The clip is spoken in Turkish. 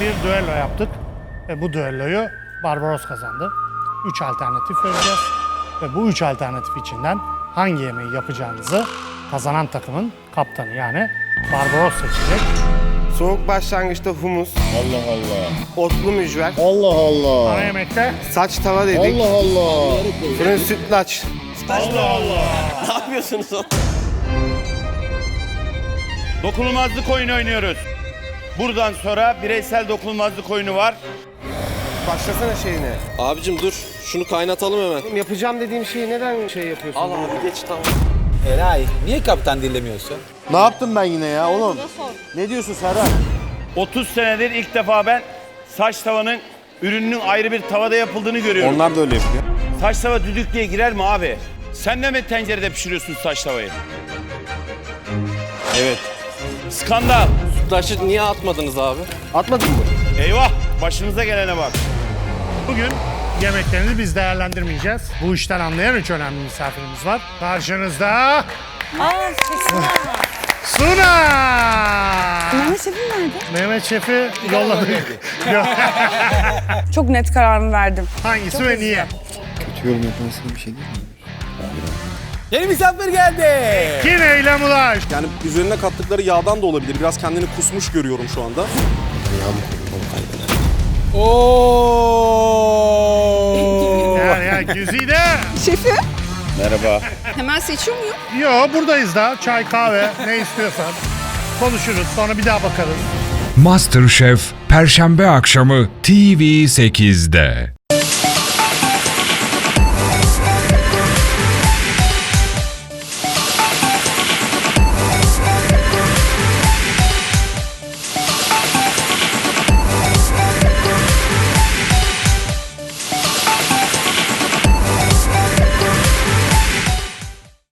bir düello yaptık. Ve bu düelloyu Barbaros kazandı. Üç alternatif vereceğiz. Ve bu üç alternatif içinden hangi yemeği yapacağınızı kazanan takımın kaptanı yani Barbaros seçecek. Soğuk başlangıçta humus, Allah Allah. otlu mücver, Allah Allah. Ana yemekte saç tava dedik, Allah Allah. fırın sütlaç. Ne yapıyorsunuz oğlum? Dokunulmazlık oyunu oynuyoruz. Buradan sonra bireysel dokunulmazlık oyunu var. Başlasana şeyine. Abicim dur. Şunu kaynatalım hemen. Oğlum Yapacağım dediğim şeyi neden şey yapıyorsun? Al abi geç tamam. Eray niye kaptan dinlemiyorsun? Ne yaptım ben yine ya oğlum? Ne diyorsun Serhat? 30 senedir ilk defa ben saç tavanın ürününün ayrı bir tavada yapıldığını görüyorum. Onlar da öyle yapıyor. Saç tava düdük diye girer mi abi? Sen de mi tencerede pişiriyorsun saç tavayı? Evet. Skandal. Sütlaçı niye atmadınız abi? Atmadın mı? Eyvah başınıza gelene bak. Bugün yemeklerinizi biz değerlendirmeyeceğiz. Bu işten anlayan üç önemli misafirimiz var. Karşınızda Aa. Suna! Mehmet Şef'im nerede? Mehmet Şef'i yolladık. Yo- Çok net kararımı verdim. Hangisi ve niye? Yeni misafir geldi. Kim Eylem Ulaş? Yani üzerine kattıkları yağdan da olabilir. Biraz kendini kusmuş görüyorum şu anda. Oo. Ya ya Güzide. Şefim. Merhaba. Hemen seçiyor muyum? Yo buradayız da. Çay, kahve ne istiyorsan. Konuşuruz sonra bir daha bakarız. MasterChef Perşembe akşamı TV8'de.